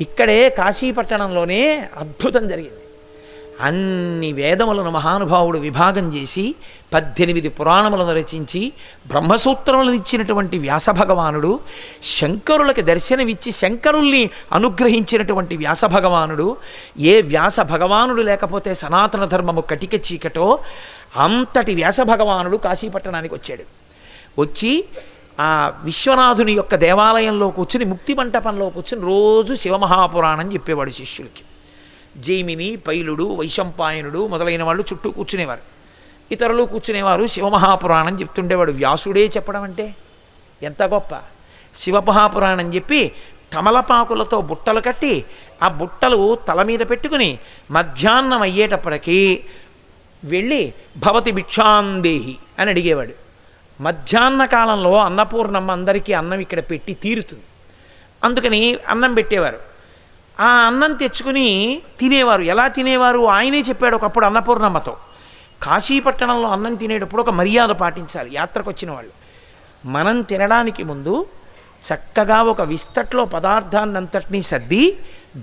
ఇక్కడే కాశీపట్టణంలోనే అద్భుతం జరిగింది. అన్ని వేదములను మహానుభావుడు విభాగం చేసి పద్దెనిమిది పురాణములను రచించి బ్రహ్మసూత్రములను ఇచ్చినటువంటి వ్యాస భగవానుడు శంకరులకి దర్శనమిచ్చి శంకరుల్ని అనుగ్రహించినటువంటి వ్యాస భగవానుడు ఏ వ్యాస భగవానుడు లేకపోతే సనాతన ధర్మము కటిక చీకటో అంతటి వ్యాస భగవానుడు కాశీపట్టణానికి వచ్చాడు. వచ్చి ఆ విశ్వనాథుని యొక్క దేవాలయంలో కూర్చుని ముక్తి మంటపంలో కూర్చుని రోజు శివమహాపురాణం చెప్పేవాడు శిష్యులకి. జైమిని పైలుడు వైశంపాయనుడు మొదలైన వాళ్ళు చుట్టూ కూర్చునేవారు. ఇతరులు కూర్చునేవారు శివమహాపురాణం చెప్తుండేవాడు. వ్యాసుడే చెప్పడం అంటే ఎంత గొప్ప. శివమహాపురాణం చెప్పి తమలపాకులతో బుట్టలు కట్టి ఆ బుట్టలు తల మీద పెట్టుకుని మధ్యాహ్నం అయ్యేటప్పటికీ వెళ్ళి భవతి భిక్షాందేహి అని అడిగేవాడు. మధ్యాహ్న కాలంలో అన్నపూర్ణమ్మ అందరికీ అన్నం ఇక్కడ పెట్టి తీరుతుంది. అందుకని అన్నం పెట్టేవారు. ఆ అన్నం తెచ్చుకుని తినేవారు. ఎలా తినేవారు? ఆయనే చెప్పాడు ఒకప్పుడు అన్నపూర్ణమ్మతో. కాశీపట్టణంలో అన్నం తినేటప్పుడు ఒక మర్యాద పాటించాలి. యాత్రకు వచ్చిన వాళ్ళు. మనం తినడానికి ముందు చక్కగా ఒక విస్తట్లో పదార్థాన్నంతటినీ సర్ది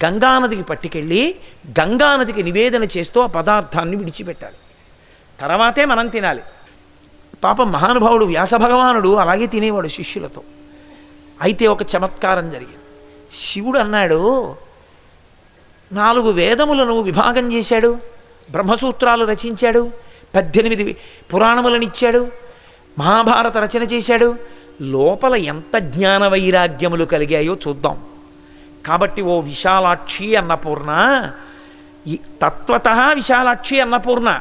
గంగానదికి పట్టుకెళ్ళి గంగానదికి నివేదన చేస్తూ ఆ పదార్థాన్ని విడిచిపెట్టాలి. తర్వాతే మనం తినాలి. పాప మహానుభావుడు వ్యాస భగవానుడు అలాగే తినేవాడు శిష్యులతో. అయితే ఒక చమత్కారం జరిగింది. శివుడు అన్నాడు నాలుగు వేదములను విభాగం చేశాడు బ్రహ్మసూత్రాలు రచించాడు పద్దెనిమిది పురాణములను ఇచ్చాడు మహాభారత రచన చేశాడు లోపల ఎంత జ్ఞాన వైరాగ్యములు కలిగాయో చూద్దాం. కాబట్టి ఓ విశాలాక్షి అన్నపూర్ణ ఈ తత్వత విశాలాక్షి అన్నపూర్ణ.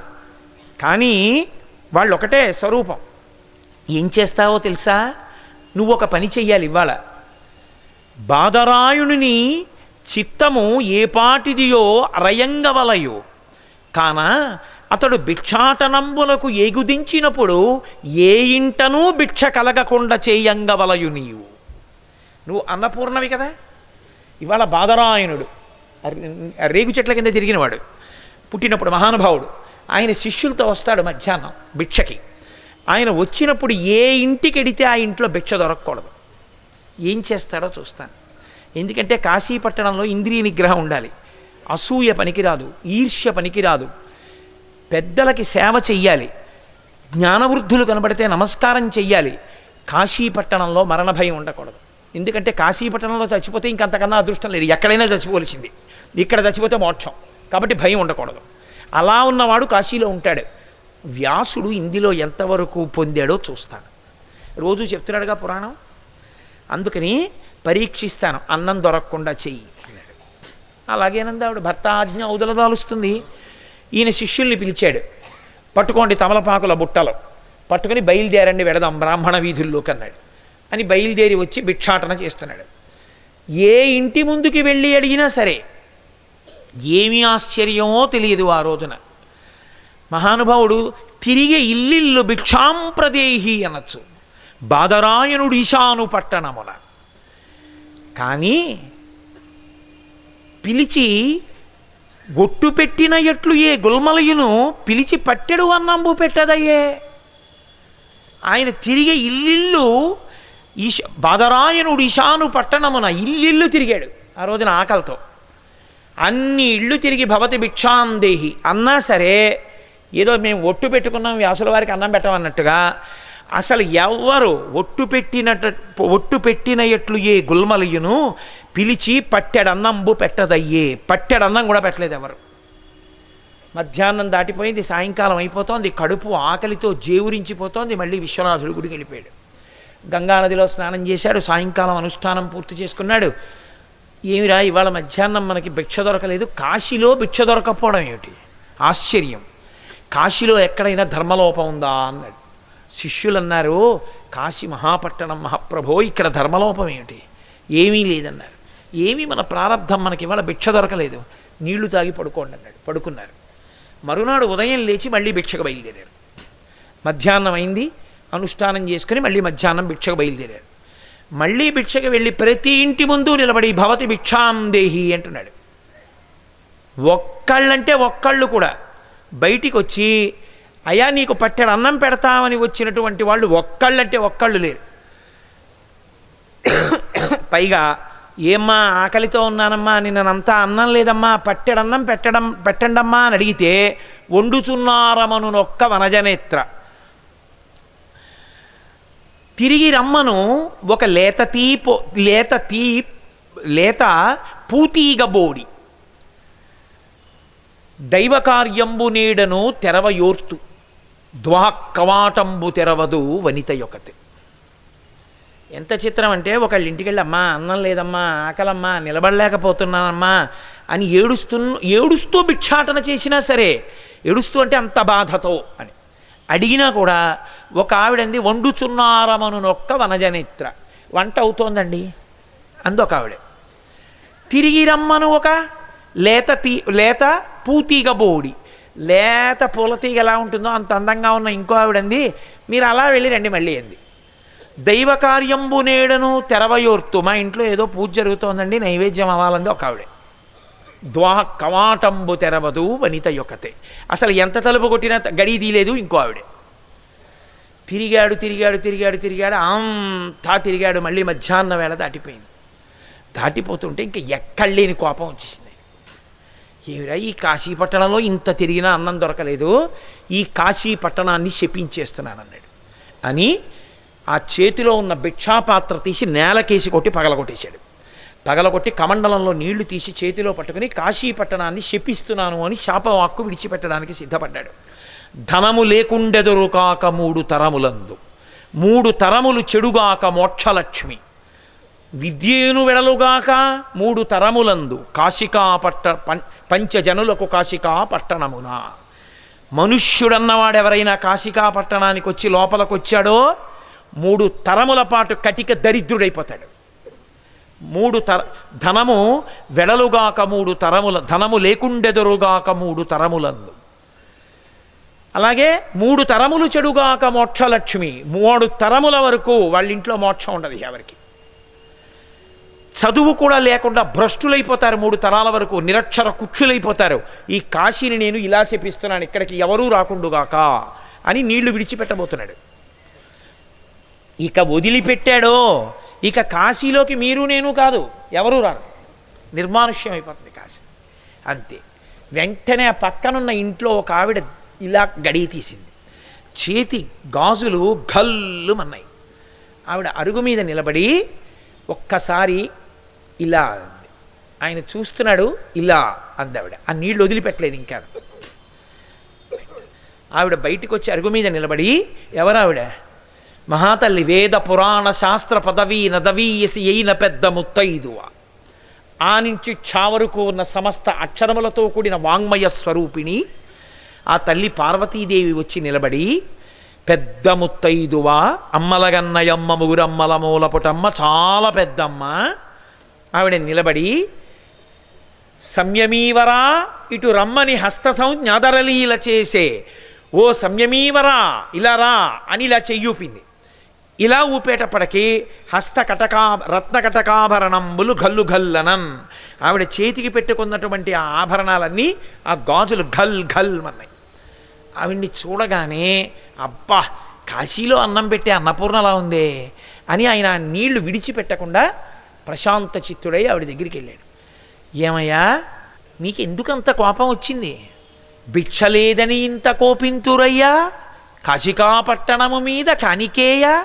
కానీ వాళ్ళు ఒకటే స్వరూపం. ఏం చేస్తావో తెలుసా? నువ్వు ఒక పని చెయ్యాలి ఇవాళ బాదరాయుని చిత్తము ఏ పాటిదియో అరయంగవలయో. కాన అతడు భిక్షాటనంబులకు ఎగుదించినప్పుడు ఏ ఇంటనూ భిక్ష కలగకుండా చేయంగవలయు నీవు. నువ్వు అన్నపూర్ణవి కదా? ఇవాళ బాదరాయనుడు రేగు చెట్ల కింద తిరిగినవాడు పుట్టినప్పుడు మహానుభావుడు. ఆయన శిష్యులతో వస్తాడు మధ్యాహ్నం భిక్షకి. ఆయన వచ్చినప్పుడు ఏ ఇంటికి ఎడితే ఆ ఇంట్లో భిక్ష దొరకకూడదు. ఏం చేస్తాడో చూస్తాను. ఎందుకంటే కాశీపట్టణంలో ఇంద్రియ నిగ్రహం ఉండాలి. అసూయ పనికిరాదు ఈర్ష్య పనికిరాదు. పెద్దలకి సేవ చెయ్యాలి. జ్ఞానవృద్ధులు కనబడితే నమస్కారం చెయ్యాలి. కాశీపట్టణంలో మరణ భయం ఉండకూడదు. ఎందుకంటే కాశీపట్టణంలో చచ్చిపోతే ఇంకంతకన్నా అదృష్టం లేదు. ఎక్కడైనా చచ్చిపోవలసింది. ఇక్కడ చచ్చిపోతే మోక్షం. కాబట్టి భయం ఉండకూడదు. అలా ఉన్నవాడు కాశీలో ఉంటాడు. వ్యాసుడు ఇందులో ఎంతవరకు పొందాడో చూస్తాను. రోజు చెప్తున్నాడుగా పురాణం? అందుకని పరీక్షిస్తాను అన్నం దొరకకుండా చెయ్యి అన్నాడు. అలాగేనందావిడ భర్త ఆజ్ఞ ఉదలదాలుస్తుంది. ఈయన శిష్యుల్ని పిలిచాడు పట్టుకోండి తమలపాకుల బుట్టలు పట్టుకుని బయలుదేరండి వెడదాం బ్రాహ్మణ వీధుల్లోకి అన్నాడు. అని బయలుదేరి వచ్చి భిక్షాటన చేస్తున్నాడు. ఏ ఇంటి ముందుకి వెళ్ళి అడిగినా సరే ఏమి ఆశ్చర్యమో తెలియదు ఆ రోజున. మహానుభావుడు తిరిగి ఇల్లిల్లు భిక్షాంప్రదేహి అనొచ్చు. బాదరాయణుడు ఈశాను పట్టణమున. కానీ పిలిచి ఒట్టు పెట్టిన ఎట్లు ఏ గుల్మలయును పిలిచి పట్టెడు అన్నంబు పెట్టదయ్యే. ఆయన తిరిగి ఇల్లిల్లు ఈశ బాదరాయణుడు ఈశాను పట్టణమున ఇల్లిల్లు తిరిగాడు ఆ రోజున ఆకలితో. అన్ని ఇళ్ళు తిరిగి భవతి భిక్షాందేహి అన్నా సరే ఏదో మేము ఒట్టు పెట్టుకున్నాం వ్యాసుల వారికి అన్నం పెట్టమన్నట్టుగా అసలు ఎవ్వరు ఒట్టు పెట్టినట్టు ఒట్టు పెట్టిన ఎట్లు ఏ గుల్మలయును పిలిచి పట్టెడన్నంబు పెట్టదయ్యే. పట్టెడన్నం కూడా పెట్టలేదు ఎవరు. మధ్యాహ్నం దాటిపోయింది సాయంకాలం అయిపోతోంది కడుపు ఆకలితో జేవురించిపోతోంది మళ్ళీ విశ్వనాథుడు గుడికి వెళ్ళిపోయాడు. గంగానదిలో స్నానం చేశాడు సాయంకాలం అనుష్ఠానం పూర్తి చేసుకున్నాడు. ఏమిరా ఇవాళ మధ్యాహ్నం మనకి భిక్ష దొరకలేదు? కాశీలో భిక్ష దొరకపోవడం ఏమిటి? ఆశ్చర్యం. కాశీలో ఎక్కడైనా ధర్మలోపం ఉందా అన్నాడు. శిష్యులు అన్నారు కాశీ మహాపట్టణం మహాప్రభో ఇక్కడ ధర్మలోపం ఏమిటి? ఏమీ లేదన్నారు. ఏమీ మన ప్రారంధం మనకి ఇవాళ భిక్ష దొరకలేదు. నీళ్ళు తాగి పడుకోండి అన్నాడు. పడుకున్నారు. మరునాడు ఉదయం లేచి మళ్ళీ భిక్షకు బయలుదేరారు. మధ్యాహ్నం అయింది. అనుష్ఠానం చేసుకుని మళ్ళీ మధ్యాహ్నం భిక్షకు బయలుదేరారు. మళ్ళీ భిక్షకు వెళ్ళి ప్రతి ఇంటి ముందు నిలబడి భవతి భిక్షాం దేహి అంటున్నాడు. ఒక్కళ్ళంటే ఒక్కళ్ళు కూడా బయటికి వచ్చి అయ్యా నీకు పట్టెడు అన్నం పెడతామని వచ్చినటువంటి వాళ్ళు ఒక్కళ్ళంటే ఒక్కళ్ళు లేరు. పైగా ఏమ్మా ఆకలితో ఉన్నానమ్మా నిన్నంతా అన్నం లేదమ్మా పట్టెడన్నం పెట్టడం పెట్టండమ్మా అని అడిగితే వండుచున్నారమనునొక్క వనజనేత్ర. తిరిగి రమ్మను ఒక లేత తీపో లేత తీ లేత పూతీగబోడి. దైవకార్యంబు నీడను తెరవయోర్తు ద్వాక్కవాటంబు తెరవదు వనిత యొకతే. ఎంత చిత్రం అంటే ఒకళ్ళ ఇంటికి వెళ్ళి అమ్మా అన్నం లేదమ్మా ఆకలమ్మా నిలబడలేకపోతున్నానమ్మా అని ఏడుస్తు ఏడుస్తూ భిక్షాటన చేసినా సరే ఏడుస్తూ అంటే అంత బాధతో అని. అడిగినా కూడా ఒక ఆవిడంది వండుచున్నారమనునొక్క వనజనేత్ర. వంట అవుతోందండి? అందొక ఆవిడ. తిరిగి రమ్మను ఒక లేత తీ లేత పూతీగ బోడి. లేత పూలతీగ ఎలా ఉంటుందో అంత అందంగా ఉన్న ఇంకో ఆవిడంది మీరు అలా వెళ్ళి రండి మళ్ళీ అంది. దైవ కార్యంబు నేడను తెరవయోర్తు. మా ఇంట్లో ఏదో పూజ జరుగుతోందండి నైవేద్యం అవ్వాలంది ఒక ఆవిడే. ద్వా కవాటంబు తెరవదు వనిత యొక్కతే. అసలు ఎంత తలుపు కొట్టినా గడి తీయలేదు ఇంకో ఆవిడే. తిరిగాడు తిరిగాడు తిరిగాడు తిరిగాడు అంతా తిరిగాడు మళ్ళీ మధ్యాహ్నం వేళ దాటిపోయింది. దాటిపోతుంటే ఇంక ఎక్కడలేని కోపం వచ్చేసింది. ఏమిరా ఈ కాశీ పట్టణంలో ఇంత తిరిగినా అన్నం దొరకలేదు ఈ కాశీ పట్టణాన్ని శపించేస్తున్నాను అన్నాడు అని ఆ చేతిలో ఉన్న భిక్షాపాత్ర తీసి నేలకేసి కొట్టి పగలగొట్టేశాడు. పగలగొట్టి కమండలంలో నీళ్ళు తీసి చేతిలో పట్టుకుని కాశీ పట్టణాన్ని శపిస్తున్నాను అని శాపవాక్కు విడిచిపెట్టడానికి సిద్ధపడ్డాడు. ధనము లేకుండెదురు కాక మూడు తరములందు. మూడు తరములు చెడుగాక మోక్షలక్ష్మి. విద్యేను వెడలుగాక మూడు తరములందు. కాశికా పట్ట పంచజనులకు కాశికా పట్టణమున. మనుష్యుడన్నవాడు ఎవరైనా కాశికా పట్టణానికి వచ్చి లోపలకొచ్చాడో మూడు తరముల పాటు కటిక దరిద్రుడైపోతాడు. మూడు తర ధనము వెడలుగాక మూడు తరముల ధనము లేకుండెదరుగాక మూడు తరములందు. అలాగే మూడు తరములు చెడుగాక మోక్షలక్ష్మి మూడు తరముల వరకు వాళ్ళ ఇంట్లో మోక్షం ఉండదు ఎవరికి. చదువు కూడా లేకుండా భ్రష్టులైపోతారు మూడు తరాల వరకు నిరక్షర కుక్షులైపోతారు. ఈ కాశీని నేను ఇలా చెప్పిస్తున్నాను ఇక్కడికి ఎవరూ రాకుండుగాక అని నీళ్ళు విడిచిపెట్టబోతున్నాడు. ఇక వదిలిపెట్టాడో ఇక కాశీలోకి మీరు నేను కాదు ఎవరూ రారు. నిర్మానుష్యం అయిపోతుంది కాశీ. అంతే. వెంటనే ఆ పక్కనున్న ఇంట్లో ఒక ఆవిడ ఇలా గడియ తీసింది. చేతి గాజులు గల్లుమన్నాయి ఆవిడ అరుగు మీద నిలబడి ఒక్కసారి ఇలా అంది. ఆయన చూస్తున్నాడు ఇలా అందావిడ ఆ నీళ్ళు వదిలిపెట్టలేదు ఇంకా. ఆవిడ బయటకు వచ్చి అరుగు మీద నిలబడి ఎవరావిడ మహాతల్లి వేద పురాణ శాస్త్ర పదవీ నదవీయసి అయిన పెద్ద ముత్తైదువ ఆ నుంచి క్షావరకు ఉన్న సమస్త అక్షరములతో కూడిన వాంగ్మయ స్వరూపిణి ఆ తల్లి పార్వతీదేవి వచ్చి నిలబడి పెద్ద ముత్తైదువ అమ్మలగన్నయమ్మ ముగురమ్మల మూలపుటమ్మ చాలా పెద్దమ్మ ఆవిడ నిలబడి సంయమీవరా ఇటు రమ్మని హస్త సంజ్ఞాదరలీల చేసే ఓ సంయమీవరా ఇలా రా అని ఇలా చెయ్యూపింది ఇలా ఊపేటప్పటికి హస్తకటకా రత్నకటకాభరణంబులు గల్లు గల్లనం ఆవిడ చేతికి పెట్టుకున్నటువంటి ఆ ఆభరణాలన్నీ ఆ గాజులు ఘల్ ఘల్ అన్నాయి. ఆవిడ్ని చూడగానే అబ్బా కాశీలో అన్నం పెట్టే అన్నపూర్ణలా ఉందే అని ఆయన నీళ్ళు విడిచిపెట్టకుండా ప్రశాంత చిత్తుడై ఆవిడ దగ్గరికి వెళ్ళాడు. ఏమయ్యా నీకు ఎందుకంత కోపం వచ్చింది? భిక్ష లేదని ఇంత కోపింతురయ్యా? కాశికా పట్టణము మీద కానికేయ?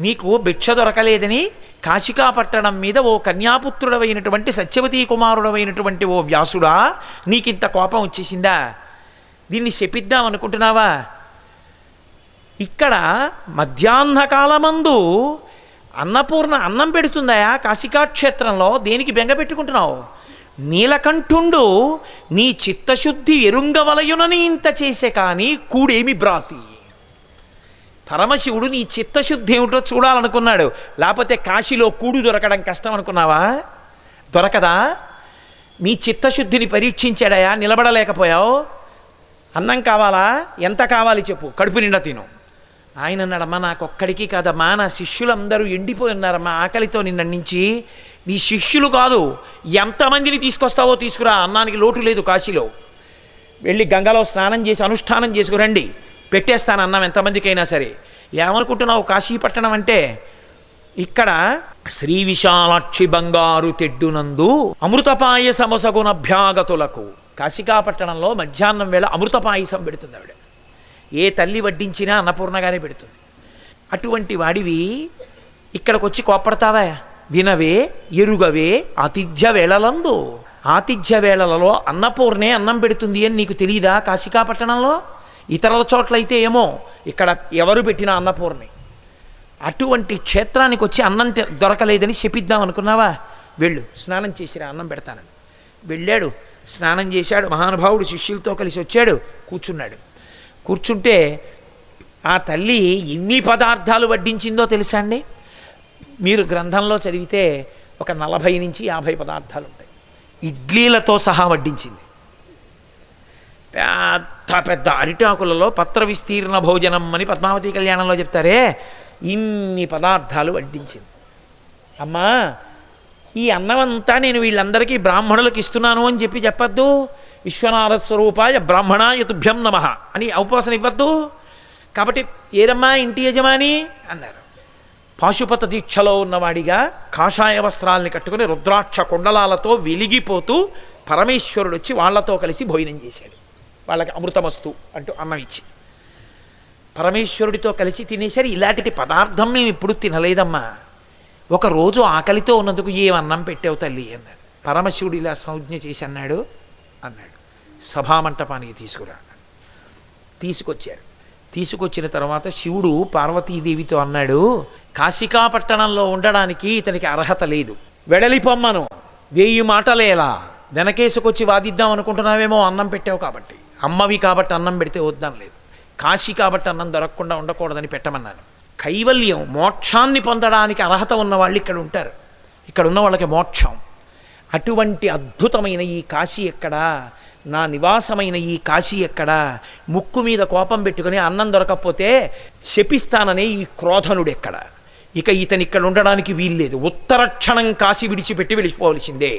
నీకు భిక్ష దొరకలేదని కాశికాపట్టణం మీద ఓ కన్యాపుత్రుడవైనటువంటి సత్యవతీ కుమారుడవైనటువంటి ఓ వ్యాసుడా నీకింత కోపం వచ్చేసిందా? దీన్ని శపిద్దాం అనుకుంటున్నావా? ఇక్కడ మధ్యాహ్నకాలమందు అన్నపూర్ణ అన్నం పెడుతుందయా కాశికా క్షేత్రంలో దేనికి బెంగ పెట్టుకుంటున్నావు? నీలకంఠుండు నీ చిత్తశుద్ధి ఎరుంగవలయునని ఇంత చేసే కానీ కూడేమి బ్రాతి పరమశివుడు నీ చిత్తశుద్ధి ఏమిటో చూడాలనుకున్నాడు. లేకపోతే కాశీలో కూడు దొరకడం కష్టం అనుకున్నావా దొరకదా? నీ చిత్తశుద్ధిని పరీక్షించాడయా? నిలబడలేకపోయావు? అన్నం కావాలా? ఎంత కావాలి చెప్పు. కడుపు నిండా తిను. ఆయన అన్నాడమ్మా నాకొక్కడికి కాదమ్మా. నా శిష్యులందరూ ఎండిపోయి ఉన్నారమ్మా. ఆకలితో నిన్న నీ శిష్యులు కాదు. ఎంతమందిని తీసుకొస్తావో తీసుకురా. అన్నానికి లోటు లేదు కాశీలో. వెళ్ళి గంగలో స్నానం చేసి అనుష్ఠానం చేసుకురండి. పెట్టేస్తాను అన్నం ఎంతమందికైనా సరే. ఏమనుకుంటున్నావు? కాశీపట్టణం అంటే ఇక్కడ శ్రీ విశాలాక్షి బంగారు తెడ్డునందు అమృతపాయ సమసగునభ్యాగతులకు కాశికాపట్టణంలో మధ్యాహ్నం వేళ అమృతపాయసం పెడుతుంది ఆవిడ. ఏ తల్లి వడ్డించినా అన్నపూర్ణగానే పెడుతుంది. అటువంటి వాడివి ఇక్కడికి వచ్చి కోప్పడతావా? వినవే ఎరుగవే ఆతిథ్య వేళలందు. ఆతిథ్య వేళలలో అన్నపూర్ణే అన్నం పెడుతుంది అని నీకు తెలియదా కాశికాపట్టణంలో? ఇతరుల చోట్లయితే ఏమో ఇక్కడ ఎవరు పెట్టిన అన్నపూర్ణి. అటువంటి క్షేత్రానికి వచ్చి అన్నం దొరకలేదని చెప్పిద్దాం అనుకున్నావా? వెళ్ళు స్నానం చేసిరా అన్నం పెడతానని వెళ్ళాడు స్నానం చేశాడు మహానుభావుడు శిష్యులతో కలిసి వచ్చాడు కూర్చున్నాడు. కూర్చుంటే ఆ తల్లి ఎన్ని పదార్థాలు వడ్డించిందో తెలుసా అండి? మీరు గ్రంథంలో చదివితే ఒక నలభై నుంచి యాభై పదార్థాలు ఉంటాయి. ఇడ్లీలతో సహా వడ్డించింది. పెద్ద పెద్ద అరిటాకులలో పత్ర విస్తీర్ణ భోజనం అని పద్మావతి కళ్యాణంలో చెప్తారే. ఇన్ని పదార్థాలు వడ్డించింది. అమ్మా ఈ అన్నమంతా నేను వీళ్ళందరికీ బ్రాహ్మణులకు ఇస్తున్నాను అని చెప్పి చెప్పద్దు. విశ్వనాథ స్వరూపాయ బ్రాహ్మణాయ తుభ్యం నమ అని అవపోసన ఇవ్వద్దు. కాబట్టి ఏరమ్మా ఇంటి యజమాని అన్నారు. పాశుపత దీక్షలో ఉన్నవాడిగా కాషాయ వస్త్రాల్ని కట్టుకుని రుద్రాక్ష కుండలాలతో వెలిగిపోతూ పరమేశ్వరుడు వచ్చి వాళ్ళతో కలిసి భోజనం చేశాడు. వాళ్ళకి అమృతమస్తు అంటూ అన్నం ఇచ్చి. పరమేశ్వరుడితో కలిసి తినేసరి ఇలాంటి పదార్థం మేము ఇప్పుడు తినలేదమ్మా. ఒకరోజు ఆకలితో ఉన్నందుకు ఏం అన్నం పెట్టావు తల్లి అన్నాడు. పరమశివుడు ఇలా సంజ్ఞ చేసి అన్నాడు అన్నాడు. సభామంటపానికి తీసుకురా తీసుకొచ్చారు. తీసుకొచ్చిన తర్వాత శివుడు పార్వతీదేవితో అన్నాడు కాశికాపట్టణంలో ఉండడానికి ఇతనికి అర్హత లేదు. వెడలిపొమ్మను వేయి మాటలేలా. వెనకేసుకొచ్చి వాదిద్దాం అనుకుంటున్నావేమో అన్నం పెట్టావు కాబట్టి. అమ్మవి కాబట్టి అన్నం పెడితే వద్దాం లేదు కాశీ కాబట్టి అన్నం దొరకకుండా ఉండకూడదని పెట్టమన్నాను. కైవల్యం మోక్షాన్ని పొందడానికి అర్హత ఉన్న వాళ్ళు ఇక్కడ ఉంటారు. ఇక్కడ ఉన్న వాళ్ళకి మోక్షం. అటువంటి అద్భుతమైన ఈ కాశీ ఎక్కడా? నా నివాసమైన ఈ కాశీ ఎక్కడా? ముక్కు మీద కోపం పెట్టుకుని అన్నం దొరకకపోతే శపిస్తాననే ఈ క్రోధనుడు ఎక్కడ? ఇక ఇతను ఇక్కడ ఉండడానికి వీల్లేదు. ఉత్తరక్షణం కాశీ విడిచిపెట్టి వెళ్ళిపోవలసిందే.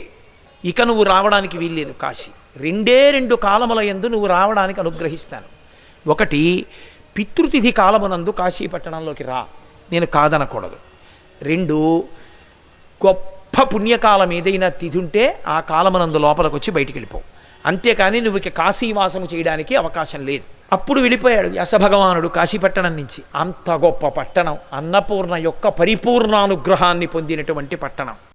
ఇక నువ్వు రావడానికి వీల్లేదు కాశీ. రెండే రెండు కాలముల యందు నువ్వు రావడానికి అనుగ్రహిస్తాను. ఒకటి పితృతిథి కాలమునందు కాశీపట్టణంలోకి రా. నేను కాదనకూడదు. రెండు గొప్ప పుణ్యకాలం ఏదైనా తిథి ఉంటే ఆ కాలమునందు లోపలికి వచ్చి బయటికి వెళ్ళిపోవు అంతేకాని నువ్వు ఇక కాశీవాసము చేయడానికి అవకాశం లేదు. అప్పుడు వెళ్ళిపోయాడు వ్యాసభగవానుడు కాశీపట్టణం నుంచి. అంత గొప్ప పట్టణం అన్నపూర్ణ యొక్క పరిపూర్ణానుగ్రహాన్ని పొందినటువంటి పట్టణం.